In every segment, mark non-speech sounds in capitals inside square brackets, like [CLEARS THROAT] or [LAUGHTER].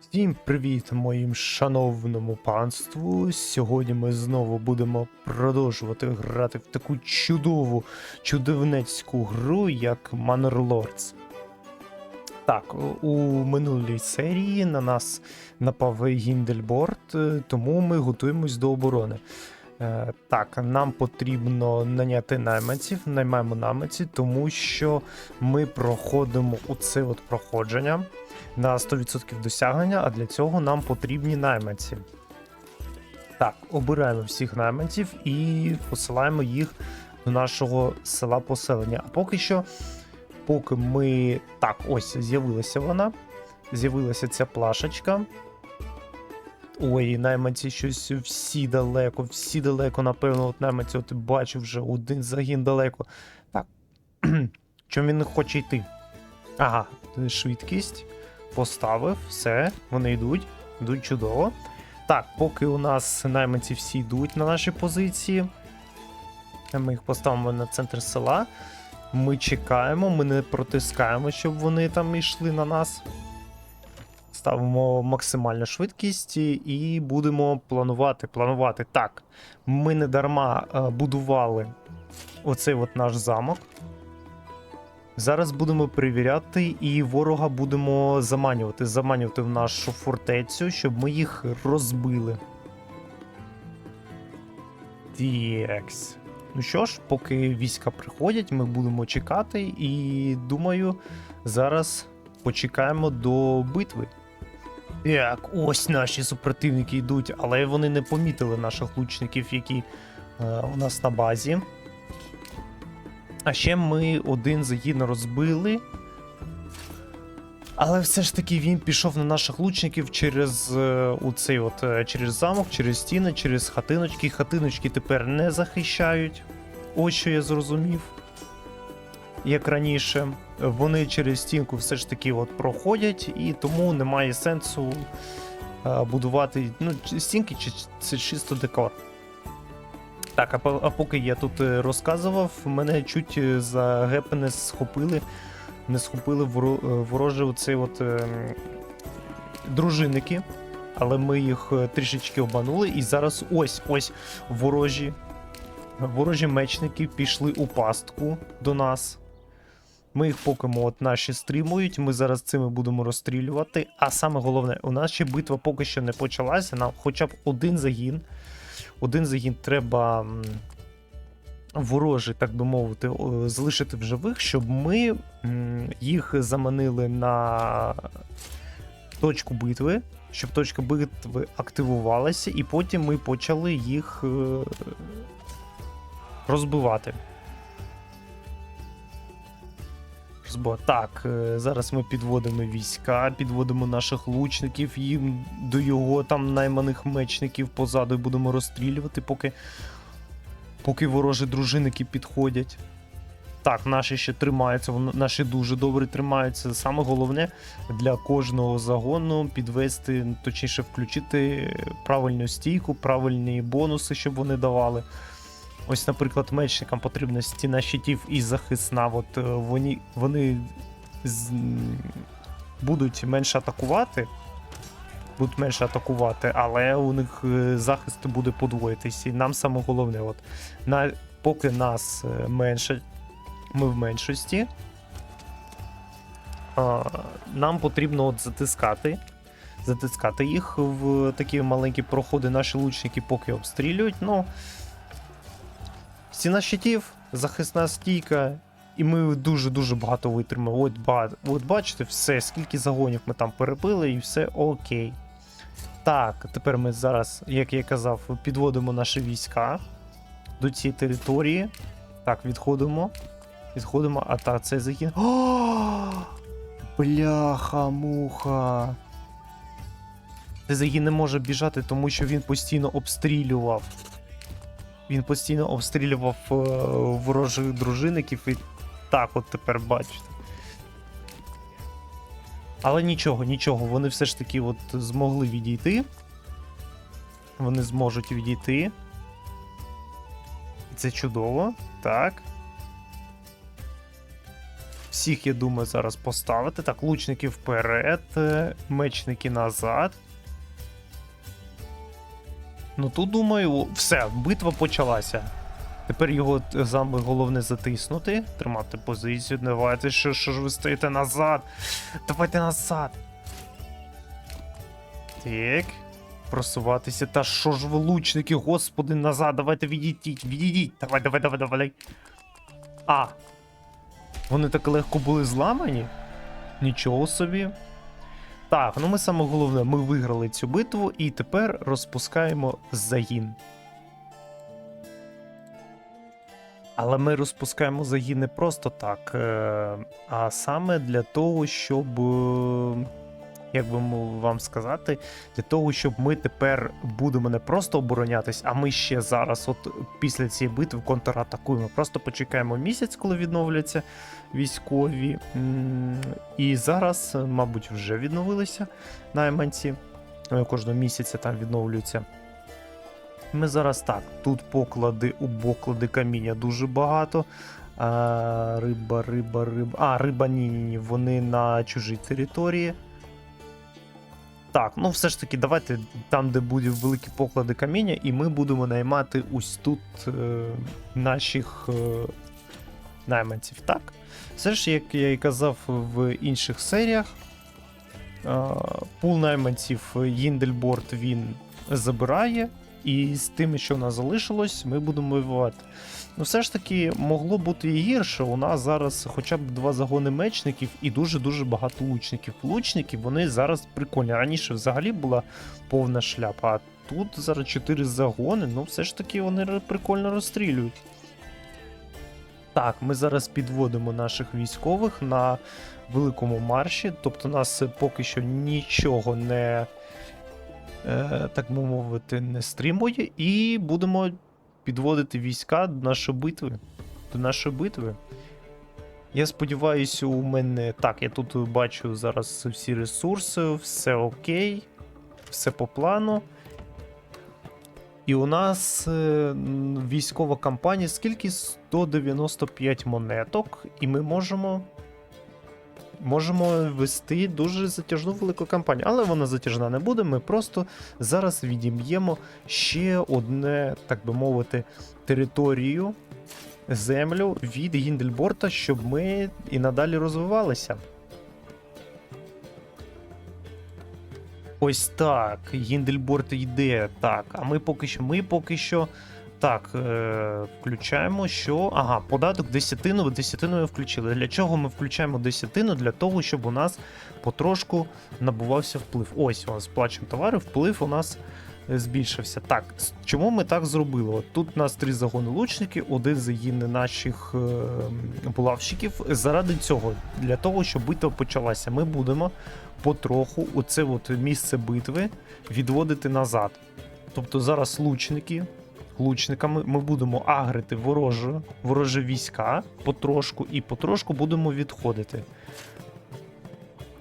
Всім привіт моїм шановному панству. Сьогодні ми знову будемо продовжувати грати в таку чудову, чудовнецьку гру, як Manor Lords. Так, у минулій серії на нас напав Гіндельборд, е, тому ми готуємось до оборони. Е, Так, нам потрібно наняти найманців, наймаємо найманців, тому що ми проходимо оце от проходження на 100% досягнення, а для цього нам потрібні найманці. Так, обираємо всіх найманців і посилаємо їх до нашого села поселення. А поки що, поки ми. Так, ось з'явилася вона. З'явилася ця плашечка. Ой, найманці щось всі далеко, всі далеко, напевно, от найманці, от бачу вже один загін далеко. Так. [CLEARS THROAT] Чому він хоче йти? Ага, швидкість. Поставив, все, вони йдуть, йдуть чудово. Так, поки у нас найманці всі йдуть на наші позиції. Ми їх поставимо на центр села. Ми чекаємо, ми не протискаємо, щоб вони там йшли на нас. Ставимо максимальну швидкість і будемо планувати. Планувати. Так, ми не дарма е, будували оцей от наш замок. Зараз будемо перевіряти, і ворога будемо заманювати. Заманювати в нашу фортецю, щоб ми їх розбили. Тікс. Ну що ж, поки війська приходять, ми будемо чекати, і думаю, зараз почекаємо до битви. Так, ось наші супротивники йдуть, але вони не помітили наших лучників, які е, у нас на базі. А ще ми один загін розбили. Але все ж таки він пішов на наших лучників через е, у цей от, е, через замок, через стіни, через хатиночки. Хатиночки тепер не захищають. Ось що я зрозумів. Як раніше. Вони через стінку все ж таки от проходять, і тому немає сенсу е, будувати. Ну, стінки чи це чисто декор. Так, а, а поки я тут е, розказував, мене чуть е, за гепи не схопили, не схопили воро- ворожі оцей от е, дружинники, але ми їх трішечки обманули, і зараз ось ось ворожі. Ворожі мечники пішли у пастку до нас. Ми їх поки от наші стримують, ми зараз цими будемо розстрілювати. А саме головне, у нас ще битва поки що не почалася. Нам хоча б один загін один загін треба ворожий, так би мовити, залишити в живих, щоб ми їх заманили на точку битви, щоб точка битви активувалася, і потім ми почали їх е, розбивати. Розбо- Так, е, зараз ми підводимо війська, підводимо наших лучників, їм до його там найманих мечників позаду і будемо розстрілювати, поки, поки ворожі дружинники підходять. Так, наші ще тримаються, наші дуже добре тримаються. Саме головне для кожного загону підвести, точніше, включити правильну стійку, правильні бонуси, щоб вони давали. Ось, наприклад, мечникам потрібна стіна щитів і захисна. От е, вони, вони з... будуть менше атакувати. Будуть менше атакувати, але у них е, захист буде подвоїтись. І нам саме головне, от, на, поки нас е, менше, ми в меншості, а, нам потрібно от затискати. Затискати їх в такі маленькі проходи. Наші лучники поки обстрілюють. Ну, Стіна щитів, захисна стійка, і ми дуже-дуже багато витримали. От, ба- от бачите, все, скільки загонів ми там перебили, і все окей. Так, тепер ми зараз, як я казав, підводимо наші війська до цієї території. Так, відходимо. Відходимо, а та це загін. О! Бляха-муха. Цей загін не може біжати, тому що він постійно обстрілював. Він постійно обстрілював е, ворожих дружинників і так от тепер бачите. Але нічого, нічого, вони все ж таки от змогли відійти. Вони зможуть відійти. Це чудово. Так. всіх, я думаю, зараз поставити. Так, лучники вперед, е, мечники назад. Ну тут, думаю, все, битва почалася. Тепер його е, саме головне затиснути, тримати позицію. Давайте, що, що ж ви стоїте назад? Давайте назад. Так. Просуватися. Та що ж ви лучники, господи, назад, давайте відійдіть, відійдіть. Давай, давай, давай, давай. А. Вони так легко були зламані? Нічого собі. Так, ну ми саме головне, ми виграли цю битву і тепер розпускаємо загін. Але ми розпускаємо загін не просто так, е, а саме для того, щоб. Як би вам сказати, для того, щоб ми тепер будемо не просто оборонятись, а ми ще зараз, от після цієї битви, контратакуємо. Просто почекаємо місяць, коли відновляться військові. І зараз, мабуть, вже відновилися найманці. Е, Кожного місяця там відновлюються. Ми зараз так. Тут поклади у поклади каміння дуже багато. А, риба, риба, риба. А, риба ні, ні. Вони на чужій території. Так, ну все ж таки, давайте там, де будуть великі поклади каміння, і ми будемо наймати ось тут е, наших е, найманців. Так. Все ж, як я і казав в інших серіях, е, пул найманців Їндельборд він забирає, і з тими, що у нас залишилось, ми будемо воювати. Ну, все ж таки, могло бути і гірше. У нас зараз хоча б два загони мечників і дуже-дуже багато лучників. Лучники вони зараз прикольні. Раніше взагалі була повна шляпа, а тут зараз чотири загони, ну все ж таки вони прикольно розстрілюють. Так, ми зараз підводимо наших військових на великому марші, тобто нас поки що нічого не, так би мовити, не стримує, і будемо підводити війська до нашої битви. До нашої битви. Я сподіваюся, у мене. Так, я тут бачу зараз всі ресурси, все окей, все по плану. І у нас е, військова кампанія, скільки 195 монеток, і ми можемо. Можемо вести дуже затяжну велику кампанію, але вона затяжна не буде. Ми просто зараз відім'ємо ще одне, так би мовити, територію, землю від Гіндельборта, щоб ми і надалі розвивалися. Ось так. Гіндельборт йде. Так, а ми поки що. Ми поки що. Так, е, включаємо, що. Ага, податок десятину, десятину ми включили. Для чого ми включаємо десятину? Для того, щоб у нас потрошку набувався вплив. Ось у нас сплачуємо товари, вплив у нас е, збільшився. Так, чому ми так зробили? От тут у нас три загони лучники, один загін наших е, булавщиків. Заради цього, для того, щоб битва почалася, ми будемо потроху оце от місце битви відводити назад. Тобто зараз лучники. Лучниками ми будемо агрити ворожу, ворожі війська потрошку і потрошку будемо відходити.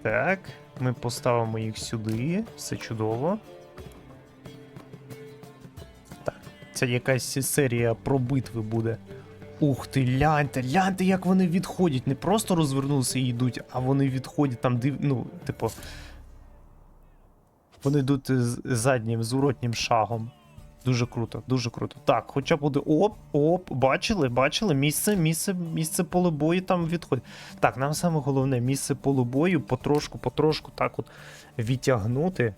Так, ми поставимо їх сюди, все чудово. Так, це якась серія про битви буде. Ух ти, гляньте, гляньте, як вони відходять. Не просто розвернулися і йдуть, а вони відходять там, див... ну, типу. Вони йдуть заднім зворотнім шагом. Дуже круто, дуже круто. Так, хоча буде оп, оп, бачили, бачили, місце, місце, місце поле бою там відходить. Так, нам саме головне місце поле бою потрошку, потрошку так от відтягнути.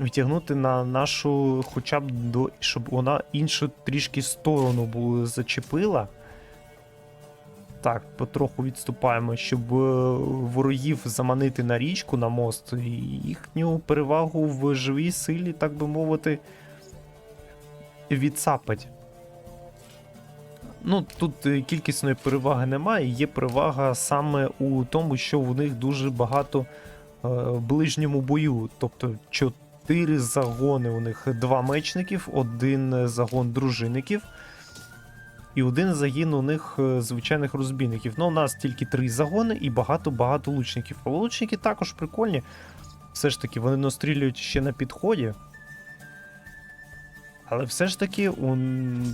Відтягнути на нашу, хоча б до, щоб вона іншу трішки сторону було зачепила. Так, потроху відступаємо, щоб е, ворогів заманити на річку, на мост, і їхню перевагу в живій силі, так би мовити, відсапать. Ну, тут е, кількісної переваги немає, є перевага саме у тому, що в них дуже багато е, в ближньому бою. Тобто чотири загони у них два мечників, один загон дружинників. І один загін у них е, звичайних розбійників. Ну, у нас тільки три загони і багато-багато лучників. Лучники також прикольні. Все ж таки, вони настрілюють ще на підході. Але все ж таки, у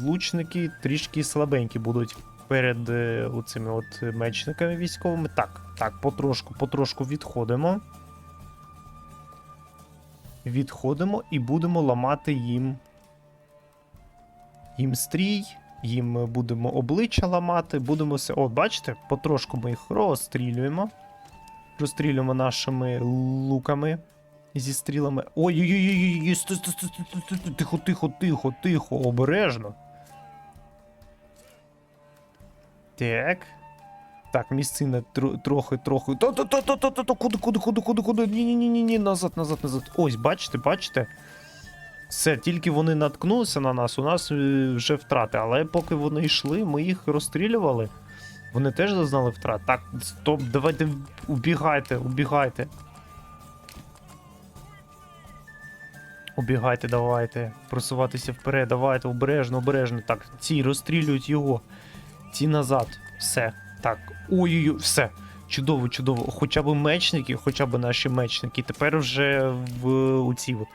лучники трішки слабенькі будуть. перед е, оцими от мечниками військовими. Так, так, потрошку, потрошку відходимо. Відходимо і будемо ламати їм. Їм стрій, їм будемо обличчя ламати, будемо все. О, бачите, потрошку ми їх розстрілюємо. Розстрілюємо нашими луками зі стрілами. Ой-ой-ой, тихо, тихо, тихо, тихо, обережно. Так. Так, місцина трохи, трохи. То, куди, куди, куди, куди, куди. Ні, ні, ні, ні, ні, назад, назад, назад. Ось, бачите, бачите. Все, тільки вони наткнулися на нас, у нас е, вже втрати. Але поки вони йшли, ми їх розстрілювали. Вони теж зазнали втрат. Так, стоп, давайте убігайте, убігайте. Убігайте, давайте. Просуватися вперед, давайте, обережно, обережно. Так, ці розстрілюють його. Ті назад. Все. Так. Ой-ой-ой, все. Чудово, чудово. Хоча б мечники, хоча б наші мечники. Тепер вже в у ці от,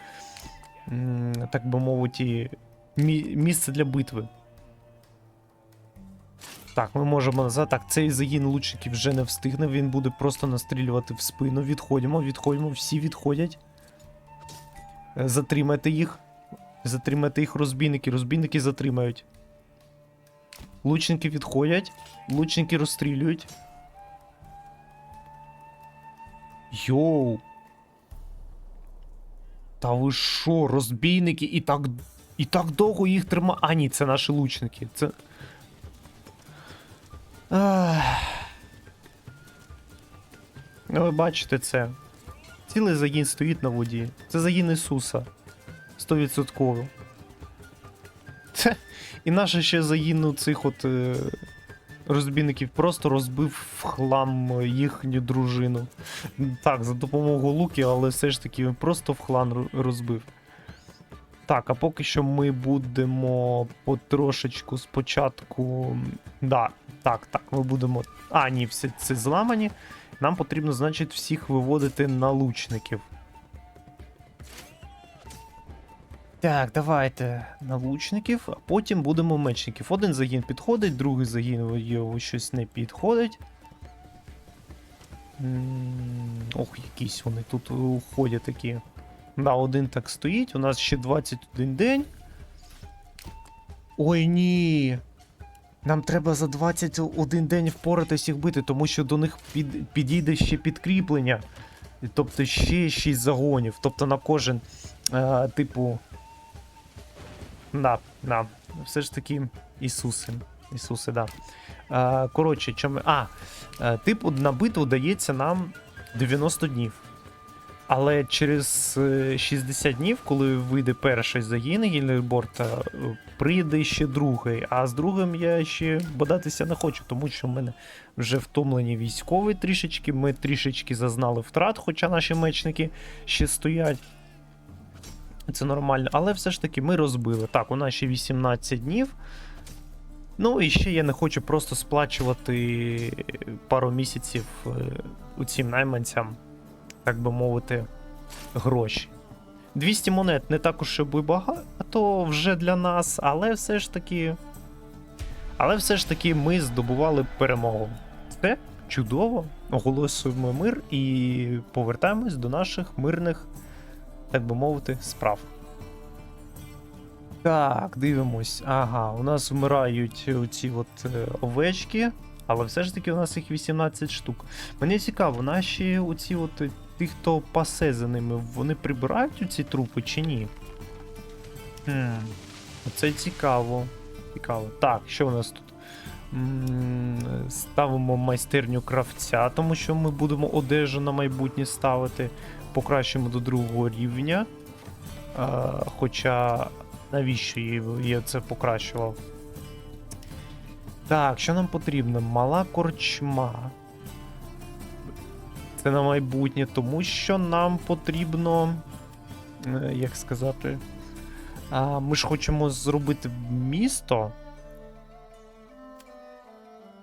так би мовити, мі- місце для битви. Так, ми можемо назад. Так, цей загін лучників вже не встигне, він буде просто настрілювати в спину. Відходимо, відходимо, всі відходять. Е, Затримайте їх. Затримайте їх розбійники, розбійники затримають. Лучники відходять, лучники розстрілюють. Йоу. Та ви що, розбійники і так. І так довго їх трима. А, ні, це наші лучники. Це. Ах. Ну, ви бачите це. Цілий загін стоїть на воді. Це загін Ісуса. 100%. Це. І наш ще загін цих от е, розбійників просто розбив в хлам їхню дружину. Так, за допомогою луків, але все ж таки він просто в хлам розбив. Так, а поки що ми будемо потрошечку спочатку. Да, так, так, ми будемо. А, ні, все це зламані. Нам потрібно, значить, всіх виводити на лучників. Так, давайте на лучників, а потім будемо мечників. Один загін підходить, другий загін його щось не підходить. Ох, якісь вони тут уходять такі. Да, один так стоїть, у нас ще 21 день. Ой ні. Нам треба за 21 день впоратись їх бити, тому що до них під, підійде ще підкріплення. Тобто ще 6 загонів. Тобто на кожен, е, типу. Да, да. Все ж таки Ісуси. Ісуси, да. Е, коротше, чому. А, е, типу, на битву дається нам 90 днів. Але через е, 60 днів, коли вийде перший загін Гіллерборта, е, прийде ще другий. А з другим я ще бодатися не хочу, тому що в мене вже втомлені військові трішечки. Ми трішечки зазнали втрат, хоча наші мечники ще стоять. Це нормально, але все ж таки ми розбили. Так, у нас ще 18 днів. Ну і ще я не хочу просто сплачувати пару місяців е, у цим найманцям, так би мовити, гроші. 200 монет не так уж і багато вже для нас, але все ж таки. Але все ж таки ми здобували перемогу. Це чудово. Оголосуємо мир і повертаємось до наших мирних, так би мовити, справ. Так, дивимось. Ага, у нас вмирають оці от е, овечки, але все ж таки у нас їх 18 штук. Мені цікаво, наші оці от е, ті, хто пасе за ними, вони прибирають ці трупи чи ні? Хм, Оце цікаво. Цікаво. Так, що у нас тут? Ставимо майстерню кравця, тому що ми будемо одежу на майбутнє ставити. Покращимо до другого рівня. А, хоча навіщо я це покращував? Так, що нам потрібно? Мала корчма. Це на майбутнє, тому що нам потрібно. е, Як сказати. А, ми ж хочемо зробити місто.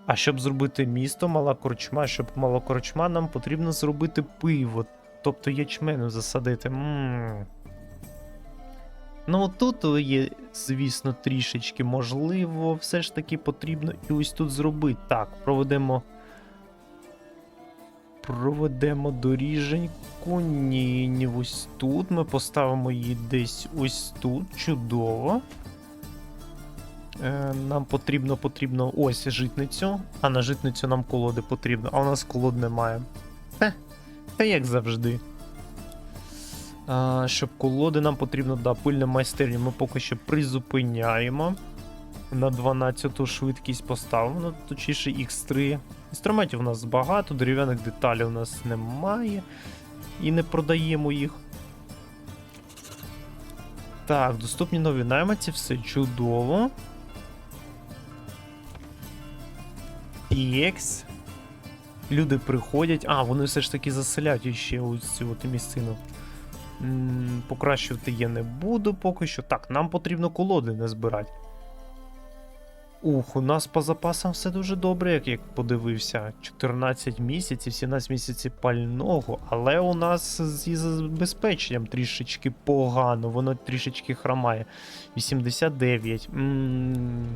А щоб зробити місто, мала корчма, щоб мала корчма, нам потрібно зробити пиво. Тобто ячменю засадити. м Ну тут є, звісно, трішечки можливо, все ж таки потрібно і ось тут зробити. Так, проведемо. Проведемо доріженьку. Ні, ні, ось тут. Ми поставимо її десь ось тут. Чудово. Е, нам потрібно, потрібно ось житницю. А на житницю нам колоди потрібно, а у нас колод немає. Хе, та як завжди. Щоб колоди нам потрібно, да, пильна майстерня. Ми поки що призупиняємо. На 12 швидкість поставимо, ну, точніше X3. Інструментів у нас багато, дерев'яних деталей у нас немає. І не продаємо їх. Так, доступні нові найманці, все чудово. PX. Люди приходять. А, вони все ж таки заселяють іще ось цю от місцину. М, Покращувати я не буду поки що. Так, нам потрібно колоди не збирати. Ух, у нас по запасам все дуже добре, як я подивився. 14 місяців, 17 місяців пального, але у нас зі забезпеченням трішечки погано, воно трішечки хромає. 89. М.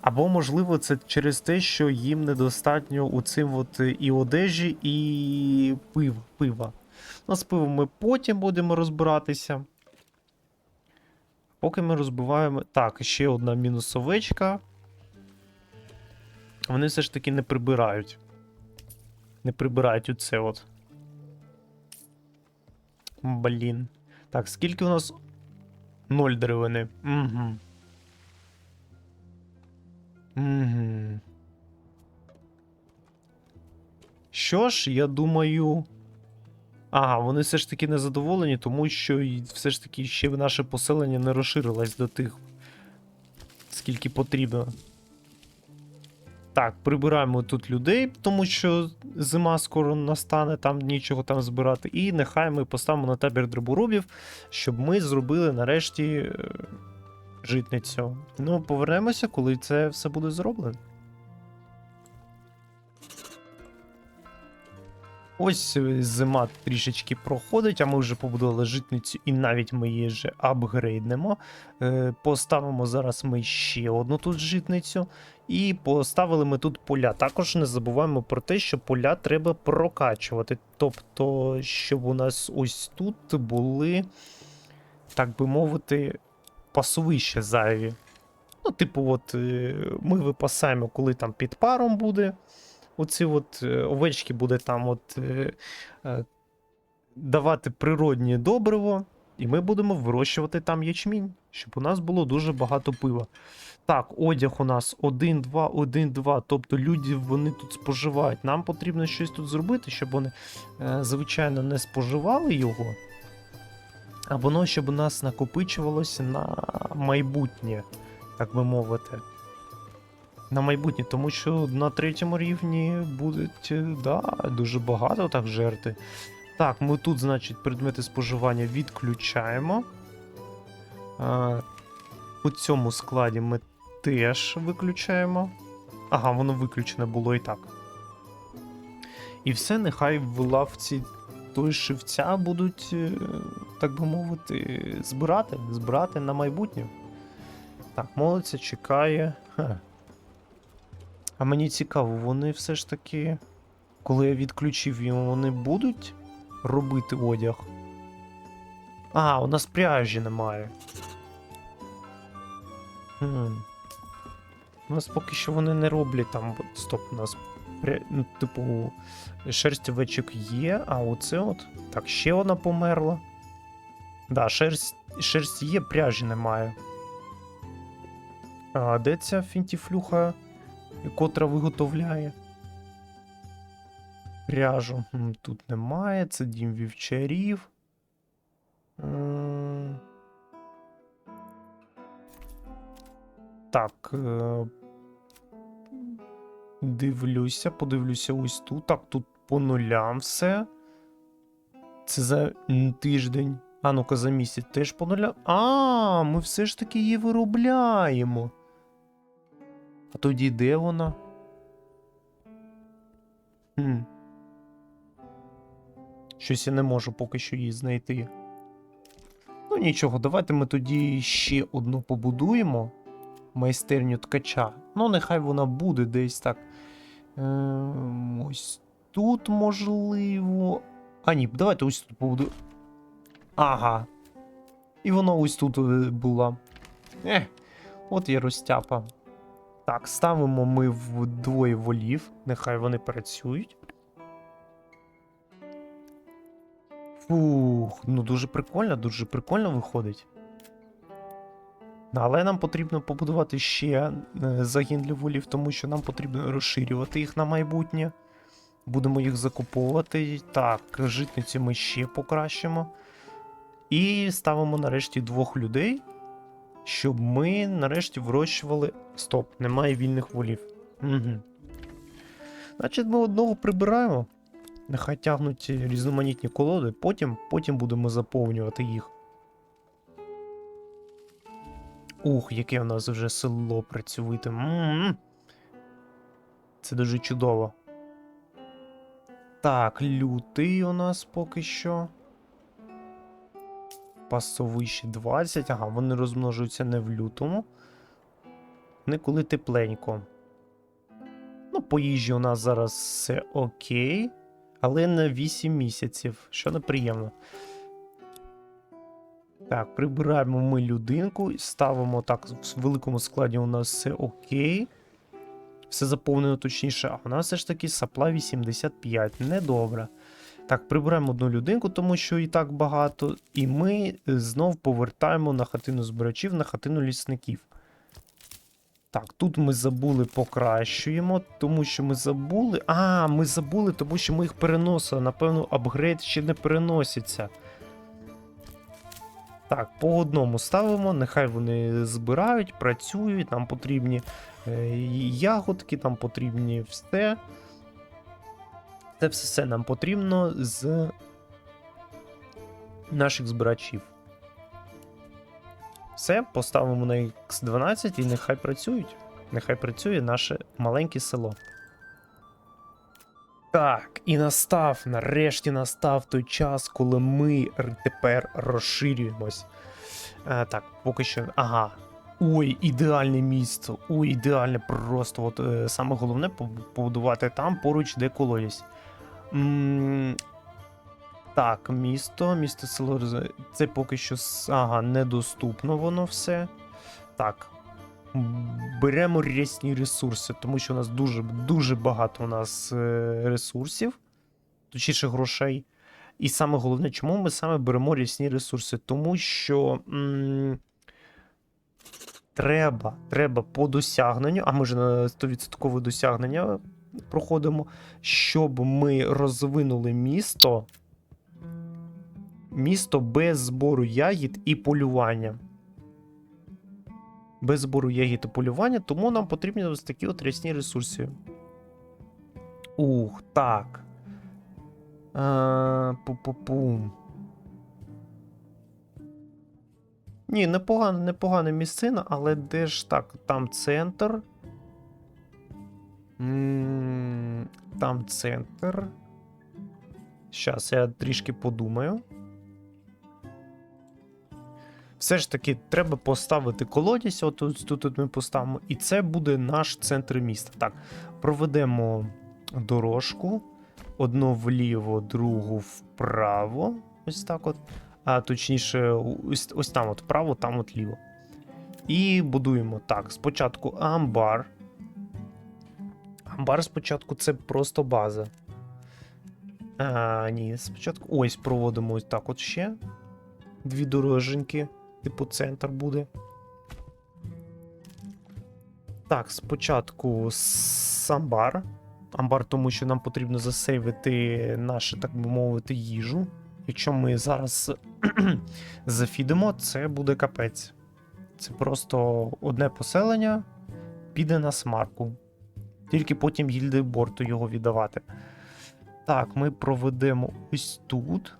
Або, можливо, це через те, що їм недостатньо у цим от і одежі, і пив, пива. Ну, з пивом ми потім будемо розбиратися. Поки ми розбиваємо. Так, ще одна мінусовечка. Вони все ж таки не прибирають. Не прибирають оце от. Блін. Так, скільки у нас. Ноль деревини. Угу. Угу. Що ж, я думаю. Ага, вони все ж таки не задоволені, тому що все ж таки ще наше поселення не розширилось до тих, скільки потрібно. Так, прибираємо тут людей, тому що зима скоро настане, там нічого там збирати. І нехай ми поставимо на табір дроборобів, щоб ми зробили нарешті е, житницю. Ну, повернемося, коли це все буде зроблено. Ось е, зима трішечки проходить, а ми вже побудували житницю, і навіть ми її вже апгрейднемо. Е, Поставимо зараз ми ще одну тут житницю. І поставили ми тут поля. Також не забуваємо про те, що поля треба прокачувати. Тобто, щоб у нас ось тут були, так би мовити, пасовища зайві. Ну, типу, от е, ми випасаємо, коли там під паром буде. Оці от е, овечки буде там от е, е, давати природнє добриво, і ми будемо вирощувати там ячмінь, щоб у нас було дуже багато пива. Так, одяг у нас 1, 2, 1, 2. Тобто люди вони тут споживають. Нам потрібно щось тут зробити, щоб вони, звичайно, не споживали його. А воно щоб у нас накопичувалося на майбутнє, так би мовити. На майбутнє, тому що на третьому рівні будуть е, да, дуже багато так жерти. Так, ми тут, значить, предмети споживання відключаємо. А, у цьому складі ми теж виключаємо. Ага, воно виключене було і так. І все, нехай в лавці той шивця будуть, е, так би мовити, збирати, збирати на майбутнє. Так, молиться, чекає. Ха. А мені цікаво, вони все ж таки, коли я відключив його, вони будуть робити одяг? А, у нас пряжі немає. Хм. У нас поки що вони не роблять там. Стоп, у нас пря... ну, типу, шерсть овечок є, а оце от. Так, ще одна померла. Да, шерсть, шерсть є, пряжі немає. А де ця фінтіфлюха? Котра виготовляє. Пряжу тут немає, це дім вівчарів. Так. е, Дивлюся, подивлюся ось тут. Так, тут по нулям все. Це за тиждень. А ну-ка за місяць теж по нулям. А, ми все ж таки її виробляємо. А тоді де вона? Хм. Щось я не можу поки що її знайти. Ну нічого, давайте ми тоді ще одну побудуємо. Майстерню ткача. Ну, нехай вона буде десь так. Е, ось тут можливо. А, ні, давайте ось тут побудуємо. Ага. І вона ось тут е, була. Ех, от я розтяпа. Так, ставимо ми в двоє волів. Нехай вони працюють. Фух, ну дуже прикольно, дуже прикольно виходить. Але нам потрібно побудувати ще е, загін для волів, тому що нам потрібно розширювати їх на майбутнє. Будемо їх закуповувати. Так, житниці ми ще покращимо. І ставимо нарешті двох людей, щоб ми нарешті вирощували. Стоп, немає вільних волів. Угу. Значить, ми одного прибираємо. Нехай тягнуть різноманітні колоди, потім, потім будемо заповнювати їх. Ух, яке у нас вже село. М-м-м. Це дуже чудово. Так, лютий у нас поки що. Пасовище 20. Ага, вони розмножуються не в лютому. Не коли тепленько. Ну, по їжі у нас зараз все окей. Але на 8 місяців, що неприємно. Так, прибираємо ми людинку, ставимо так, в великому складі у нас все окей. Все заповнено точніше, а у нас все ж таки сапла 85. Недобре. Так, прибираємо одну людинку, тому що і так багато. І ми знов повертаємо на хатину збирачів, на хатину лісників. Так, тут ми забули, покращуємо, тому що ми забули. А, ми забули, тому що ми їх переносили. Напевно, апгрейд ще не переноситься. Так, по одному ставимо, нехай вони збирають, працюють, нам потрібні е, ягодки, нам потрібні все. Це все, нам потрібно з наших збирачів. Все, поставимо на X12 і нехай працюють. Нехай працює наше маленьке село. Так, і настав, нарешті настав той час, коли ми тепер розширюємось. Е, так, поки що. Ага. Ой, ідеальне місце. Ой, ідеальне просто. От е, саме головне побудувати там поруч, де колодязь. Так, місто, місто село. Це поки що ага, недоступно воно все. Так. Беремо рясні ресурси, тому що у нас дуже дуже багато у нас е, ресурсів, точніше грошей. І саме головне, чому ми саме беремо рясні ресурси? Тому що м, треба, треба по досягненню, а ми ж на 100% досягнення проходимо, щоб ми розвинули місто. Місто без збору ягід і полювання. Без збору ягід і полювання, тому нам потрібні ось такі от рясні ресурси. Ух, так. Е, Пу-пу-пум. Ні, непогана, непогана місцина, але де ж так? Там центр. Там центр. Щас я трішки подумаю. Все ж таки, треба поставити колодязь, от тут, тут, тут ми поставимо, і це буде наш центр міста. Так, проведемо дорожку. Одну вліво, другу вправо. Ось так от. А точніше, ось, ось там от вправо, там от ліво. І будуємо так. Спочатку амбар. Амбар спочатку це просто база. А, ні, спочатку. Ось проводимо ось так от ще. Дві дороженьки. Типу, центр буде. Так, спочатку с- амбар. Амбар, тому що нам потрібно засейвити нашу, так би мовити, їжу. Якщо ми зараз [CLEARS THROAT] зафідемо, це буде капець. Це просто одне поселення піде на смарку. Тільки потім гільди борту його віддавати. Так, ми проведемо ось тут.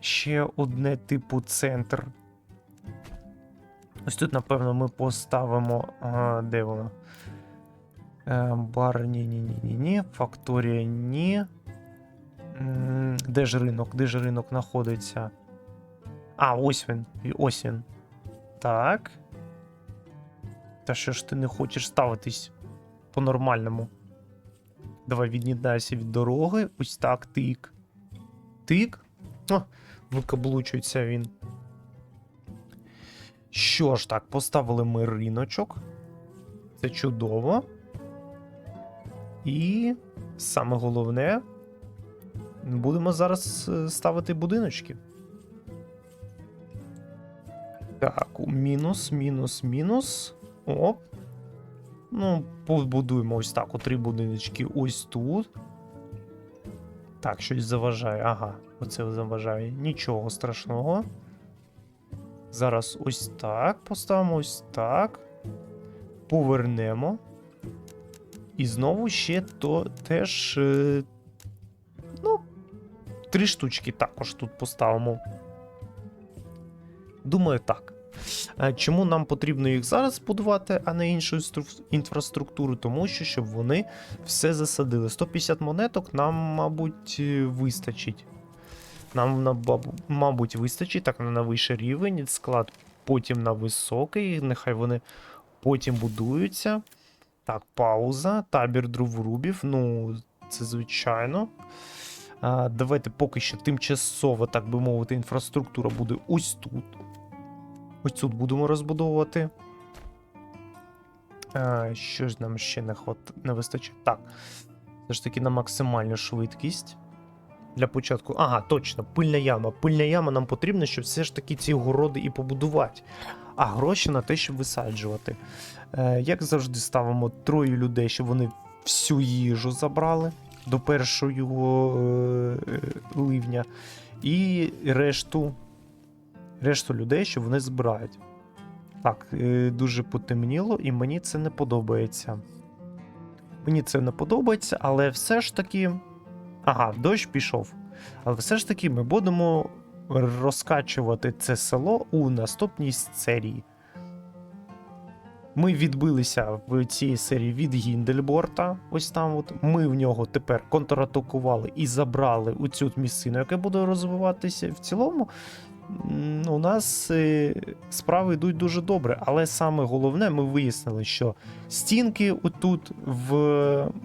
Ще одне типу центр. Ось тут, напевно, ми поставимо. А, де воно? Е, бар, ні, ні, ні, ні, ні. Факторія, ні. Де ж ринок? Де ж ринок знаходиться? А, ось він. Ось він. Так. Та що ж ти не хочеш ставитись по-нормальному? Давай від'єднайся від дороги. Ось так, тик. Тик. О, викаблучується він. Що ж так, поставили ми риночок. Це чудово. І саме головне, будемо зараз е, ставити будиночки. Так, мінус, мінус, мінус. Оп. Ну, побудуємо ось так: три будиночки ось тут. Так, щось заважає. Ага, оце заважає. Нічого страшного. Зараз ось так поставимо, ось так. Повернемо. І знову ще то теж. Е, ну, три штучки також тут поставимо. Думаю, так. Е, Чому нам потрібно їх зараз будувати, а не іншу інфраструктуру? Тому що щоб вони все засадили. 150 монеток нам, мабуть, е, вистачить. Нам, мабуть, вистачить так на вищий рівень, склад потім на високий. Нехай вони потім будуються. Так, пауза. Табір дроворубів. Ну, це звичайно. А, давайте поки що тимчасово, так би мовити, інфраструктура буде ось тут. Ось тут будемо розбудовувати. А, що ж нам ще не, хват... не вистачить? Так. Все ж таки на максимальну швидкість. Для початку. Ага, точно, пильна яма. Пильна яма нам потрібна, щоб все ж таки ці городи і побудувати. А гроші на те, щоб висаджувати. Е, як завжди, ставимо троє людей, щоб вони всю їжу забрали до першого е, е, ливня. І решту, решту людей, що вони збирають. Так, е, дуже потемніло, і мені це не подобається. Мені це не подобається, але все ж таки. Ага, дощ пішов. Але все ж таки ми будемо розкачувати це село у наступній серії. Ми відбилися в цій серії від Гіндельборта. Ось там. От. Ми в нього тепер контратакували і забрали у цю місцину, яка буде розвиватися. В цілому у нас е, справи йдуть дуже добре. Але саме головне, ми вияснили, що стінки отут в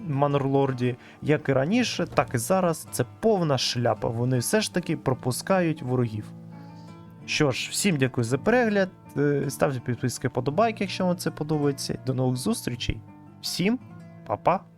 Манерлорді, як і раніше, так і зараз, це повна шляпа. Вони все ж таки пропускають ворогів. Що ж, всім дякую за перегляд. Е, Ставте підписки подобайки, якщо вам це подобається. До нових зустрічей. Всім па-па!